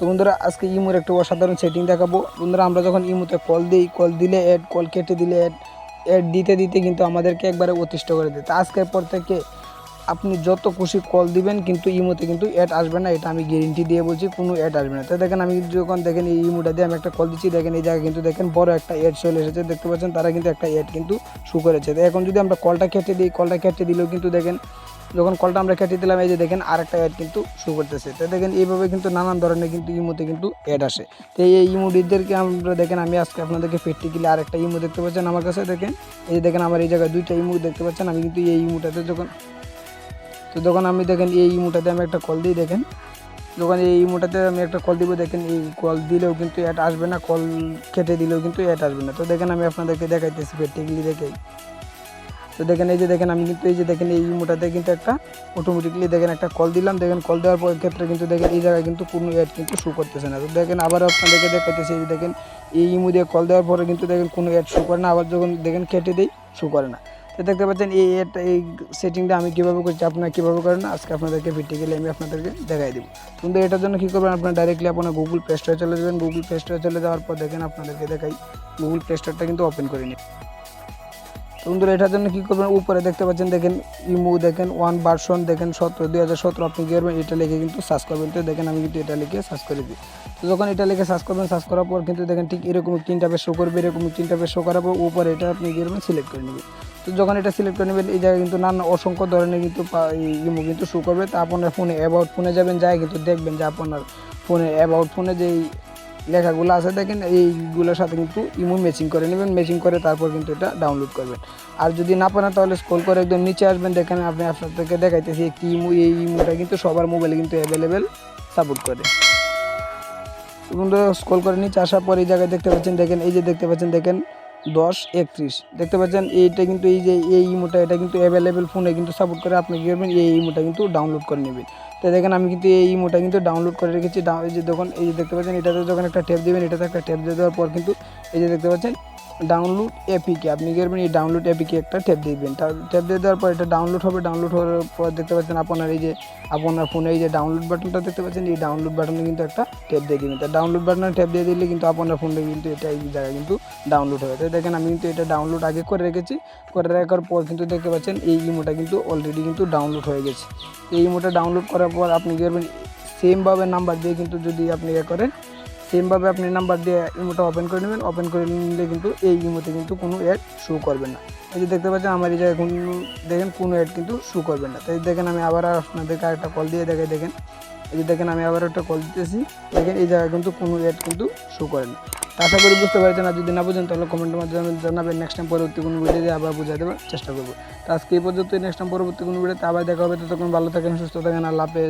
তো বন্ধুরা, আজকে ইমোর একটা অসাধারণ সেটিং দেখাবো। বন্ধুরা, আমরা যখন ইমোতে কল দিই, কল দিলে অ্যাড কল কেটে দিলে অ্যাড অ্যাড দিতে দিতে কিন্তু আমাদেরকে একবারে অতিষ্ঠ করে দিতে আজকের পর থেকে আপনি যত খুশি কল দিবেন, কিন্তু ইমোতে কিন্তু অ্যাড আসবে না, এটা আমি গ্যারেন্টি দিয়ে বলছি, কোনো অ্যাড আসবে না। তো দেখেন আমি যখন দেখেন এই ইমোটা দিয়ে আমি একটা কল দিচ্ছি, দেখেন এই জায়গায় কিন্তু দেখেন বড় একটা অ্যাড চলে এসেছে, দেখতে পাচ্ছেন তারা কিন্তু একটা অ্যাড কিন্তু শু করেছে। তো এখন যদি আমরা কলটা কেটে দিই কলটা কেটে দিলেও কিন্তু দেখেন, যখন কলটা আমরা কেটে দিলাম, এই যে দেখেন আর একটা অ্যাড কিন্তু শু করতেছে। তো দেখেন এইভাবে কিন্তু নানান ধরনের কিন্তু ইমোতে কিন্তু অ্যাড আসে। তো এই ইমোডিদেরকে আমরা দেখেন, আমি আজকে আপনাদেরকে প্র্যাকটিক্যালি আর একটা ইমো দেখতে পাচ্ছেন আমার কাছে, দেখেন। এই যে দেখেন আমার এই জায়গায় দুইটা ইমো দেখতে পাচ্ছেন, আমি কিন্তু এই ইমোটাতে যখন তো যখন আমি দেখেন এই ইমোটাতে আমি একটা কল দিই, দেখেন। যখন এই ইমোটাতে আমি একটা কল দিব, দেখেন এই কল দিলেও কিন্তু অ্যাড আসবে না কল কেটে দিলেও কিন্তু অ্যাড আসবে না। তো দেখেন আমি আপনাদেরকে দেখাইতেছি প্র্যাকটিক্যালি দেখাই। তো দেখেন এই যে দেখেন আমি কিন্তু এই যে দেখেন এই ইমোটাতে কিন্তু একটা অটোমেটিকলি দেখেন একটা কল দিলাম, দেখেন কল দেওয়ার পর ক্ষেত্রে কিন্তু দেখেন এই জায়গায় কিন্তু কোনো অ্যাড কিন্তু শো করতেছে না। তো দেখেন আবার আপনাদেরকে দেখাইতেছি এই যে দেখেন এই ইমো দিয়ে কল দেওয়ার পরে কিন্তু দেখেন কোনো অ্যাড শো করে না, আবার যখন দেখেন কেটে দেই শো করে না। তো দেখতে পাচ্ছেন এই এই সেটিংটা আমি কীভাবে করছি, আপনারা কীভাবে করেন, আজকে আপনাদেরকে প্র্যাকটিক্যালি আমি আপনাদেরকে দেখাই দেবো। কিন্তু এটার জন্য কী করবেন, আপনার ডাইরেক্টলি আপনার গুগল প্লে স্টোরে চলে যাবেন। গুগল প্লে স্টোরে চলে যাওয়ার পর দেখেন আপনাদেরকে দেখাই গুগল প্লে স্টোরটা কিন্তু ওপেন করে নিন। তো বন্ধুরা, এটার জন্য কী করবেন, উপরে দেখতে পাচ্ছেন, দেখেন ইমু, দেখেন ওয়ান ভার্সন, দেখেন সতেরো, দুই হাজার সতেরো, আপনি কী করবেন, এটা লিখে কিন্তু সার্চ করবেন। তো দেখেন আমি কিন্তু এটা লিখে সার্চ করে দিই। তো যখন এটা লিখে সার্চ করবেন সার্চ করার পর কিন্তু দেখেন ঠিক এরকম তিনটা পেজ শো করবে, এরকম তিনটা পেজ শো করার পর উপরে এটা আপনি কী করবেন সিলেক্ট করে নেবেন। তো যখন এটা সিলেক্ট করে নেবেন, এই জায়গায় কিন্তু নানা অসংখ্য ধরনের কিন্তু ইমো কিন্তু শো করবে। তা আপনার ফোনে অ্যাবাউট ফোনে যাবেন যায় কিন্তু দেখবেন যে আপনার ফোনে অ্যাবাউট ফোনে যেই লেখাগুলো আছে, দেখেন এইগুলোর সাথে কিন্তু ইমো ম্যাচিং করে নেবেন ম্যাচিং করে তারপর কিন্তু এটা ডাউনলোড করবেন। আর যদি না পারেন, তাহলে স্ক্রল করে একদম নিচে আসবেন, দেখেন আপনি আপনাদেরকে দেখাইতেছি একটি ইমো এই ইমোটা কিন্তু সবার মোবাইলে কিন্তু অ্যাভেলেবেল সাপোর্ট করে। বন্ধুরা স্ক্রল করে নিচে আসার পর এই জায়গায় দেখতে পাচ্ছেন, দেখেন, এই যে দেখতে পাচ্ছেন, দেখেন দশ, একত্রিশ। দেখতে পাচ্ছেন, এইটা কিন্তু এই যে এই ইমোটা এটা কিন্তু অ্যাভেলেবেল ফোনে কিন্তু সাপোর্ট করে আপনি কী করবেন, এই ইমোটা কিন্তু ডাউনলোড করে নেবেন। তো দেখেন, আমি কিন্তু এই ইমোটা কিন্তু ডাউনলোড করে রেখেছি। এই যে দেখুন এই যে দেখতে পাচ্ছেন, এটাতে যখন একটা ট্যাপ দেবেন, এটাতে একটা ট্যাপ দিয়ে দেওয়ার পর কিন্তু এই যে দেখতে পাচ্ছেন ডাউনলোড এপিকে আপনি করবেন এই ডাউনলোড এপিকে একটা ট্যাপ দিবেন। ট্যাপ দিয়ে দেওয়ার পর এটা ডাউনলোড হবে ডাউনলোড হওয়ার পর দেখতে পাচ্ছেন আপনার এই যে, আপনার ফোনে এই যে ডাউনলোড বাটনটা দেখতে পাচ্ছেন, এই ডাউনলোড বাটনে কিন্তু একটা ট্যাপ দিয়ে দিবেন। তা ডাউনলোড বাটনে ট্যাপ দিয়ে দিলে কিন্তু আপনার ফোনে কিন্তু এটা এই জায়গায় কিন্তু ডাউনলোড হবে। তো দেখেন আমি কিন্তু এটা ডাউনলোড আগে করে রেখেছি। করে রাখার পর কিন্তু দেখতে পাচ্ছেন এই ইমোটা কিন্তু অলরেডি কিন্তু ডাউনলোড হয়ে গেছে। এই ইমোটা ডাউনলোড করার পর আপনি করবেন সেমভাবে নাম্বার দিয়ে কিন্তু যদি আপনি ইয়ে করেন সেমভাবে আপনি নাম্বার দিয়ে ইমোটা ওপেন করে নেবেন। ওপেন করে নিলে কিন্তু এই ইমোতে কিন্তু কোনো অ্যাড শো করবে না। এই যে দেখতে পাচ্ছেন, আমার এই জায়গায় কোনো দেখেন, কোনো অ্যাড কিন্তু শো করবে না। তাই দেখেন, আমি আবার আপনাদেরকে আরেকটা কল দিয়ে দেখাই, দেখেন। এই যে দেখেন, আমি আবার একটা কল দিতেছি। দেখেন, এই জায়গায় কিন্তু কোনো অ্যাড কিন্তু শো করে না। আশা করি বুঝতে পারছেন। আর যদি না বুঝেন, তাহলে কমেন্টের মাধ্যমে জানাবেন। নেক্সট টাইম পরবর্তী কোনো দিয়ে আবার বুঝাই দেওয়ার চেষ্টা করব। তো আজকে এই পর্যন্ত নেক্সট টাইম পরবর্তী কোনো ভিডিওতে আবার দেখা হবে। ততক্ষণ ভালো থাকেন, সুস্থ থাকেন। আল্লাহ হাফেজ।